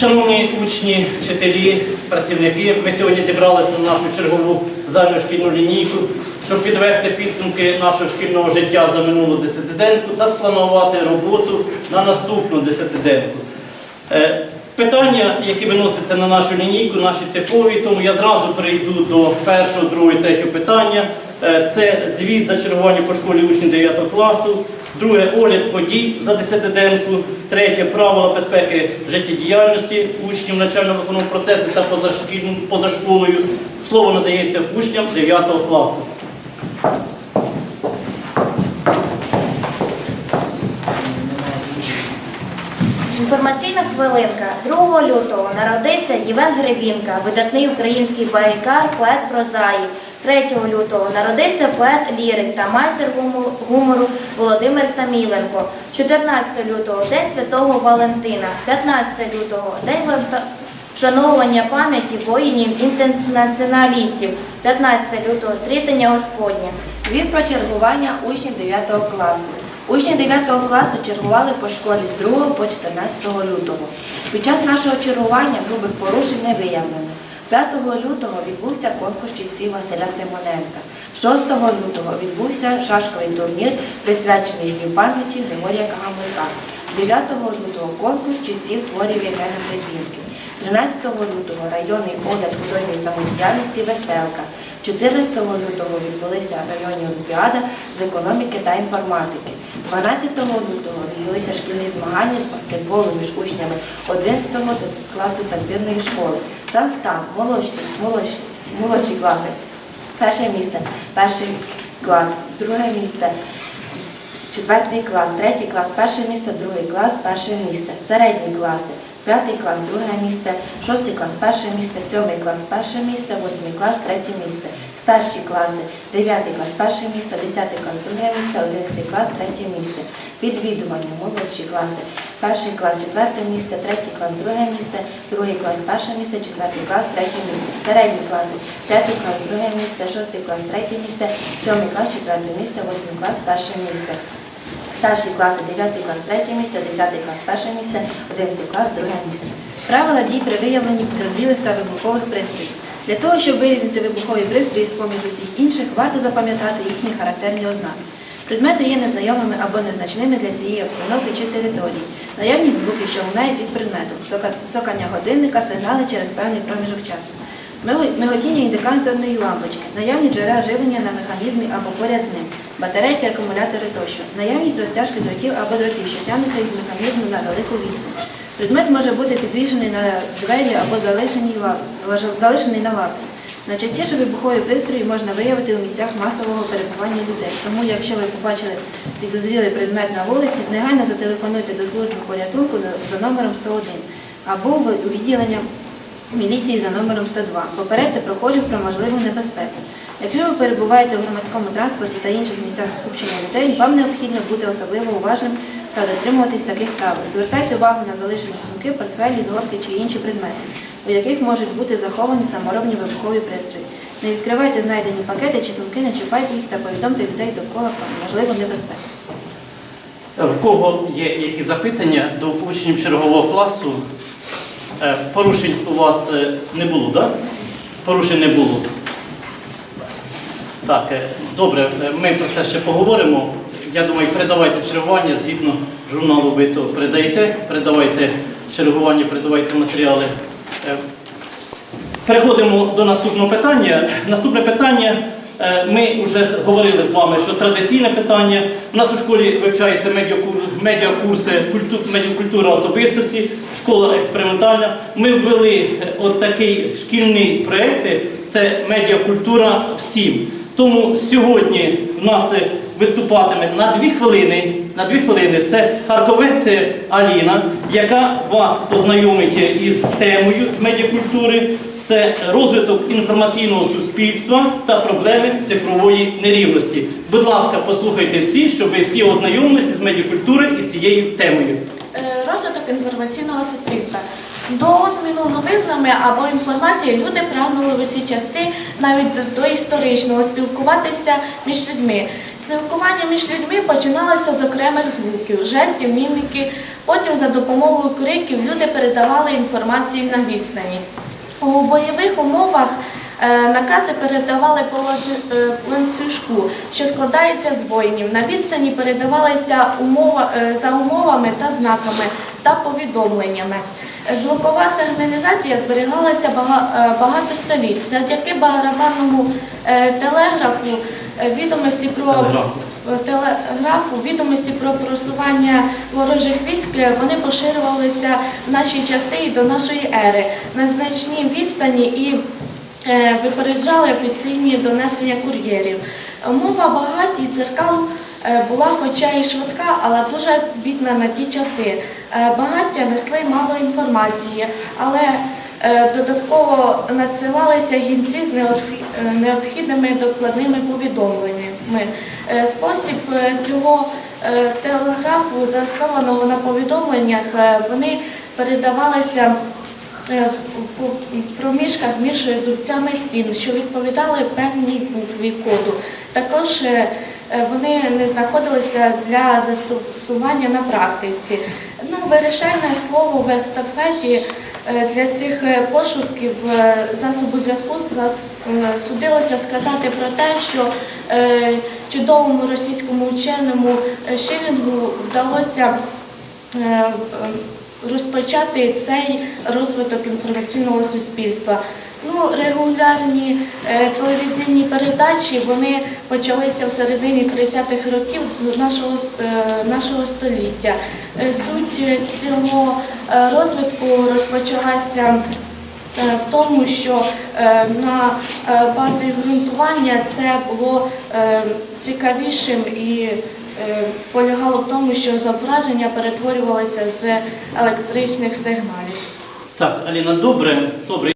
Шановні учні, вчителі, працівники, ми сьогодні зібралися на нашу чергову загальношкільну лінійку, щоб підвести підсумки нашого шкільного життя за минулу десятиденку та спланувати роботу на наступну десятиденку. Е, Питання, які виносяться на нашу лінійку, наші типові, тому я зразу перейду до першого, другого і третього питання. Е, Це звіт за чергування по школі учнів 9 класу. Друге огляд подій за десятиденку. Третє правила безпеки життєдіяльності учнів навчально-виховного процесу та поза, школою. Слово надається учням 9 класу. Інформаційна хвилинка 2 лютого народився Євген Гребінка, видатний український байкар, поет прозаїк. 3 лютого народився поет-лірик та майстер гумору Володимир Саміленко. 14 лютого День Святого Валентина. 15 лютого День вшановування пам'яті воїнів-інтернаціоналістів. 15 лютого Стрітення Господнє. Звіт про чергування учнів 9 класу. Учні 9 класу чергували по школі з 2 по 14 лютого. Під час нашого чергування грубих порушень не виявлено. 5 лютого відбувся конкурс чітців Василя Симоненка. 6 лютого відбувся шашковий турнір, присвячений дню пам'яті Григорія Кагамуйка. 9 лютого конкурс чітців творів Євгена Гребінки. 13 лютого районний огляд художньої самодіяльності Веселка. 14 лютого відбулися районні олімпіада з економіки та інформатики. 12 лютого відбулися шкільні змагання з баскетболу між учнями 11 класу та збірної школи. Санстан, молодші, молодші, молодші класи. Перше місце, перший клас, друге місце, четвертий клас, третій клас, перше місце, другий клас, перше місце, середні класи, п'ятий клас, друге місце, шостий клас, перше місце, сьомий клас, перше місце, восьмий клас, третє місце, старші класи, дев'ятий клас, перше місце, десятий клас, друге місце, одинадцятий клас, третє місце, відвідування, молодші класи, перший клас, четверте місце, третій клас, друге місце, другий клас, перше місце, четвертий клас, третє місце, середні класи, п'ятий клас, друге місце, шостий клас, третє місце, сьомий клас, четверте місце, восьмий клас, перше місце. Старші класи 9 клас, третє місце, 10 клас, перше місце, 11 клас, друге місце. Правила дій при виявленні підозрілих та вибухових пристроїв. Для того, щоб вирізати вибухові пристрої з-поміж усіх інших, варто запам'ятати їхні характерні ознаки. Предмети є незнайомими або незначними для цієї обстановки чи території. Наявність звуків, що лунають від предмету, цокання годинника, сигнали через певний проміжок часу. Миго- Миготіння індикаторної лампочки, наявність джерела живлення на механізмі або поряд з ним, батарейки, акумулятори тощо, наявність розтяжки дротів або дротів, що тягнуться від механізму на велику відстань. Предмет може бути підвішений на двері або залишений, на лавці. Найчастіше вибухові пристрої можна виявити у місцях масового перебування людей. Тому, якщо ви побачили підозрілий предмет на вулиці, негайно зателефонуйте до служби порятунку за- номером 101 або у відділення міліції за номером 102. Попередьте прохожих про можливу небезпеку. Якщо ви перебуваєте в громадському транспорті та інших місцях скупчення людей, вам необхідно бути особливо уважним та дотримуватись таких правил. Звертайте увагу на залишені сумки, портфелі, згортки чи інші предмети, у яких можуть бути заховані саморобні вибухові пристрої. Не відкривайте знайдені пакети чи сумки, не чіпайте їх та повідомте людей довкола про можливу небезпеку. В кого є які запитання до учнів чергового класу? Е, Порушень у вас е, не було, так? Порушень не було. Так, е, добре, ми про це ще поговоримо. Я думаю, передавайте чергування згідно журналу ви то передаєте, передавайте чергування, передавайте матеріали. Переходимо до наступного питання. Наступне питання. Ми вже говорили з вами, що традиційне питання. У нас у школі вивчаються медіакур- медіакурси культу- медіакультура особистості, школа експериментальна. Ми ввели е, от такий шкільний проєкт, це медіакультура всім. Тому сьогодні в нас е, виступатиме на дві хвилини. На дві хвилини це Харковець Аліна, яка вас познайомить із темою медіакультури. Це розвиток інформаційного суспільства та проблеми цифрової нерівності. Будь ласка, послухайте всі, щоб ви всі ознайомилися з медіакультури і з цією темою. Інформаційного суспільства. До обміну новинами або інформацією люди прагнули в усі часи, навіть до історичного, спілкуватися між людьми. Спілкування між людьми починалося з окремих звуків, жестів, міміки. Потім за допомогою криків люди передавали інформацію на відстані. У бойових умовах е, накази передавали по е, ланцюжку, що складається з воїнів. На відстані передавалися умова, е, за умовами та знаками та повідомленнями. Звукова сигналізація зберігалася е, багато століть. Завдяки барабанному е, телеграфу е, відомості про Телеграфу. відомості про просування ворожих військ, вони поширювалися в наші часи і до нашої ери на значній відстані і випереджали офіційні донесення кур'єрів. Мова багаті дзеркал була хоча і швидка, але дуже бідна на ті часи. Е, Багаття несли мало інформації, але е, додатково надсилалися гінці з е, необхідними докладними повідомленнями. Спосіб цього телеграфу, заснованого на повідомленнях, вони передавалися в проміжках між зубцями стін, що відповідали певній букві коду. Також вони не знаходилися для застосування на практиці. Ну, вирішальне слово в естафеті е, для цих е, пошуків е, засобу зв'язку судилося сказати про те, що чудовому російському ученому Шилінгу вдалося розпочати цей розвиток інформаційного суспільства. Ну, регулярні е, телевізійні передачі вони почалися в середині 30-х років нашого, е, нашого століття. Е, суть цього е, розвитку розпочалася е, в тому, що е, на е, базі ґрунтування це було е, цікавішим і е, полягало в тому, що зображення перетворювалося з електричних сигналів. Так, Аліна, добре, добре.